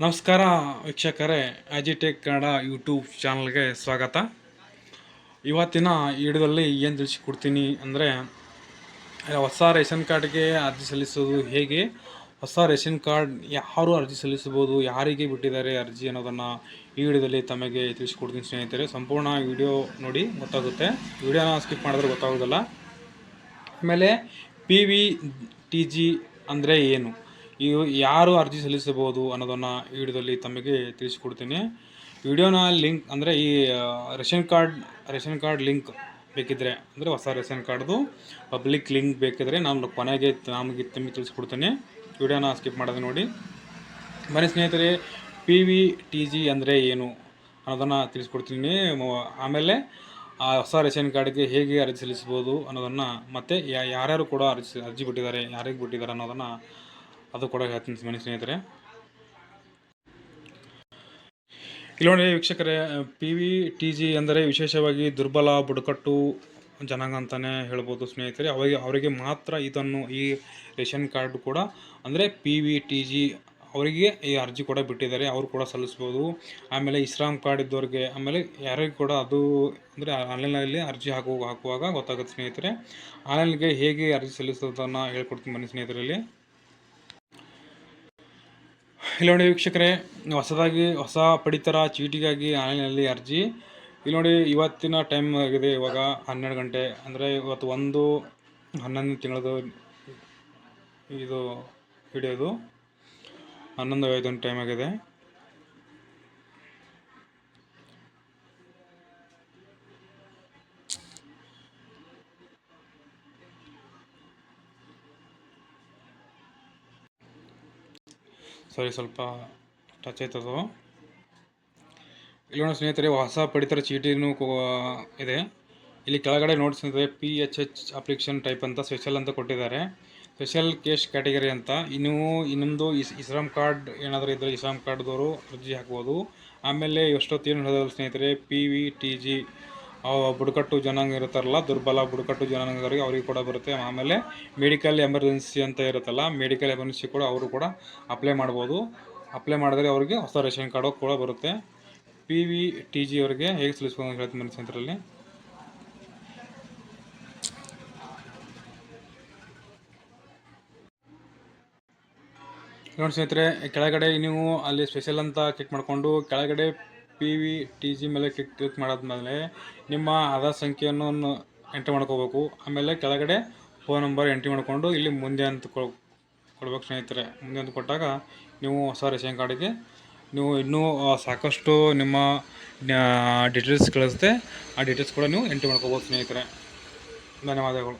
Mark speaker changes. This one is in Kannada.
Speaker 1: ನಮಸ್ಕಾರ ವೀಕ್ಷಕರೇ ಅಜಿಟೆಕ್ ಕನ್ನಡ ಯೂಟ್ಯೂಬ್ ಚಾನಲ್ಗೆ ಸ್ವಾಗತ. ಇವತ್ತಿನ ವಿಡಿಯೋದಲ್ಲಿ ಏನು ತಿಳಿಸಿಕೊಡ್ತೀನಿ ಅಂದರೆ, ಹೊಸ ರೇಷನ್ ಕಾರ್ಡ್ಗೆ ಅರ್ಜಿ ಸಲ್ಲಿಸೋದು ಹೇಗೆ, ಹೊಸ ರೇಷನ್ ಕಾರ್ಡ್ ಯಾರು ಅರ್ಜಿ ಸಲ್ಲಿಸಬಹುದು, ಯಾರಿಗೆ ಬಿಟ್ಟಿದ್ದಾರೆ ಅರ್ಜಿ ಅನ್ನೋದನ್ನು ಈ ವಿಡಿಯೋದಲ್ಲಿ ತಮಗೆ ತಿಳಿಸಿಕೊಡ್ತೀನಿ ಸ್ನೇಹಿತರೆ. ಸಂಪೂರ್ಣ ವಿಡಿಯೋ ನೋಡಿ, ಗೊತ್ತಾಗುತ್ತೆ. ವಿಡಿಯೋನ ಸ್ಕಿಪ್ ಮಾಡಿದ್ರೆ ಗೊತ್ತಾಗೋದಿಲ್ಲ. ಆಮೇಲೆ ಪಿ ವಿ ಟಿ ಜಿ ಅಂದರೆ ಏನು? ಇವು ಯಾರು ಅರ್ಜಿ ಸಲ್ಲಿಸಬಹುದು ಅನ್ನೋದನ್ನು ವಿಡಿಯೋದಲ್ಲಿ ತಮಗೆ ತಿಳಿಸಿಕೊಡ್ತೀನಿ. ವಿಡಿಯೋನ ಲಿಂಕ್ ಅಂದರೆ ಈ ration card ration card link ಬೇಕಿದ್ರೆ ಅಂದರೆ ಹೊಸ ರೇಷನ್ ಕಾರ್ಡ್ದು ಪಬ್ಲಿಕ್ ಲಿಂಕ್ ಬೇಕಿದ್ರೆ ನಾನು ಕೊನೆಗೆ ನಮಗೆ ತಮಗೆ ತಿಳಿಸ್ಕೊಡ್ತೀನಿ. ವಿಡಿಯೋನ ಸ್ಕಿಪ್ ಮಾಡೋದು ನೋಡಿ. ಬನ್ನಿ ಸ್ನೇಹಿತರೆ, ಪಿ ವಿ ಟಿ ಜಿ ಅಂದರೆ ಏನು ಅನ್ನೋದನ್ನು ತಿಳಿಸ್ಕೊಡ್ತೀನಿ. ಆಮೇಲೆ ಆ ಹೊಸ ರೇಷನ್ ಕಾರ್ಡ್ಗೆ ಹೇಗೆ ಅರ್ಜಿ ಸಲ್ಲಿಸ್ಬೋದು ಅನ್ನೋದನ್ನು ಮತ್ತು ಯಾರ್ಯಾರು ಕೂಡ ಅರ್ಜಿ ಅರ್ಜಿ ಬಿಟ್ಟಿದ್ದಾರೆ, ಯಾರಿಗೆ ಬಿಟ್ಟಿದ್ದಾರೆ ಅನ್ನೋದನ್ನು ಅದು ಕೂಡ ಹೇಳ್ತೀನಿ ಮನೆ ಸ್ನೇಹಿತರೆ. ಇಲ್ಲಿ ನೋಡಿ ವೀಕ್ಷಕರೇ ಪಿ ವಿ ಟಿ ಜಿ ಅಂದರೆ ವಿಶೇಷವಾಗಿ ದುರ್ಬಲ, ಬುಡಕಟ್ಟು ಜನಾಂಗ ಅಂತಲೇ ಹೇಳ್ಬೋದು ಸ್ನೇಹಿತರೆ. ಅವರಿಗೆ ಅವರಿಗೆ ಮಾತ್ರ ಇದನ್ನು ಈ ರೇಷನ್ ಕಾರ್ಡ್ ಕೂಡ, ಅಂದರೆ ಪಿ ವಿ ಟಿ ಜಿ ಅವರಿಗೆ ಈ ಅರ್ಜಿ ಕೂಡ ಬಿಟ್ಟಿದ್ದಾರೆ. ಅವರು ಕೂಡ ಸಲ್ಲಿಸ್ಬೋದು. ಆಮೇಲೆ ಇಸ್ಲಾಂ ಕಾರ್ಡ್ ಇದ್ದವ್ರಿಗೆ, ಆಮೇಲೆ ಯಾರಿಗೂ ಕೂಡ ಅದು, ಅಂದರೆ ಆನ್ಲೈನಲ್ಲಿ ಅರ್ಜಿ ಹಾಕುವ ಹಾಕುವಾಗ ಗೊತ್ತಾಗುತ್ತೆ ಸ್ನೇಹಿತರೆ. ಆನ್ಲೈನ್ಗೆ ಹೇಗೆ ಅರ್ಜಿ ಸಲ್ಲಿಸೋದನ್ನು ಹೇಳ್ಕೊಡ್ತೀನಿ ಮನೆ ಸ್ನೇಹಿತರಲ್ಲಿ ಇಲ್ಲಿ ನೋಡಿ ವೀಕ್ಷಕರೇ ಹೊಸದಾಗಿ, ಹೊಸ ಪಡಿತರ ಚೀಟಿಗಾಗಿ ಆನ್ಲೈನಲ್ಲಿ ಅರ್ಜಿ. ಇಲ್ಲಿ ನೋಡಿ, ಇವತ್ತಿನ ಟೈಮ್ ಆಗಿದೆ, ಇವಾಗ ಹನ್ನೆರಡು ಗಂಟೆ. ಅಂದರೆ ಇವತ್ತು ಒಂದು ಹನ್ನೊಂದು ತಿಂಗಳದು ಇದು ಹಿಡಿಯೋದು ಹನ್ನೊಂದು ಐದೊಂದು ಟೈಮ್ ಆಗಿದೆ. ಸಾರಿ ಸ್ವಲ್ಪ ಟಚ್ ಆಯ್ತದು. ಇಲ್ಲಿ ನೋಡಿ ಸ್ನೇಹಿತರೆ, ಹೊಸ ಪಡಿತರ ಚೀಟಿನೂ ಇದೆ. ಇಲ್ಲಿ ಕೆಳಗಡೆ ಸ್ನೇಹಿತರೆ P H H application type ಅಂತ ಸ್ಪೆಷಲ್ ಅಂತ ಕೊಟ್ಟಿದ್ದಾರೆ. ಸ್ಪೆಷಲ್ ಕೇಶ್ ಕ್ಯಾಟಗರಿ ಅಂತ. ಇನ್ನು ಇನ್ನೊಂದು ಇಸ್ ಇಸ್ರಾಮ್ ಕಾರ್ಡ್ ಏನಾದರೂ ಇದ್ದರೆ ಇಸ್ರಾಮ್ ಕಾರ್ಡ್ದವರು ಅರ್ಜಿ ಹಾಕ್ಬೋದು. ಆಮೇಲೆ ಎಷ್ಟೊತ್ತೇನು ಹೇಳಿದ್ರು ಸ್ನೇಹಿತರೆ ಪಿ ವಿ ಟಿ ಜಿ ಬುಡಕಟ್ಟು ಜನಾಂಗ ಇರುತ್ತಾರಲ್ಲ, ದುರ್ಬಲ ಬುಡಕಟ್ಟು ಜನಾಂಗದವರಿಗೆ ಅವರಿಗೆ ಕೂಡ ಬರುತ್ತೆ. ಆಮೇಲೆ ಮೆಡಿಕಲ್ ಎಮರ್ಜೆನ್ಸಿ ಅಂತ ಇರುತ್ತಲ್ಲ ಮೆಡಿಕಲ್ ಎಮರ್ಜೆನ್ಸಿ ಕೂಡ ಅವರು ಕೂಡ ಅಪ್ಲೈ ಮಾಡ್ಬೋದು. ಅಪ್ಲೈ ಮಾಡಿದ್ರೆ ಅವರಿಗೆ ಹೊಸ ರೇಷನ್ ಕಾರ್ಡು ಕೂಡ ಬರುತ್ತೆ. ಪಿ ವಿ ಟಿ ಜಿ ಅವರಿಗೆ ಹೇಗೆ ಸಲ್ಲಿಸ್ಬೋದು ಅಂತ ಹೇಳ್ತೀನಿ ಬನ್ನಿ ಸೆಂಟ್ರಲ್ಲಿ ನೋಡಿ ಸ್ನೇಹಿತರೆ, ಕೆಳಗಡೆ ನೀವು ಅಲ್ಲಿ ಸ್ಪೆಷಲ್ ಅಂತ ಕ್ಲಿಕ್ ಮಾಡಿಕೊಂಡು ಕೆಳಗಡೆ ಪಿ ವಿ ಟಿ ಜಿ ಮೇಲೆ ಕ್ಲಿಕ್ ಕ್ಲಿಕ್ ಮಾಡಾದ್ಮೇಲೆ ನಿಮ್ಮ ಆಧಾರ್ ಸಂಖ್ಯೆಯನ್ನು ಎಂಟ್ರಿ ಮಾಡ್ಕೋಬೇಕು. ಆಮೇಲೆ ಕೆಳಗಡೆ ಫೋನ್ ನಂಬರ್ ಎಂಟ್ರಿ ಮಾಡಿಕೊಂಡು ಇಲ್ಲಿ ಮುಂದೆ ಅಂತ ಕೊಡ್ಬೇಕು ಸ್ನೇಹಿತರೆ. ಮುಂದೆ ಅಂತ ಕೊಟ್ಟಾಗ ನೀವು ಹೊಸ ರೇಷನ್ ಕಾರ್ಡಿಗೆ ನೀವು ಇನ್ನೂ ಸಾಕಷ್ಟು ನಿಮ್ಮ ಡೀಟೇಲ್ಸ್ ಕಳಿಸುತ್ತೆ ಆ ಡೀಟೇಲ್ಸ್ ಕೂಡ ನೀವು ಎಂಟ್ರಿ ಮಾಡ್ಕೋಬೋದು ಸ್ನೇಹಿತರೆ. ಧನ್ಯವಾದಗಳು.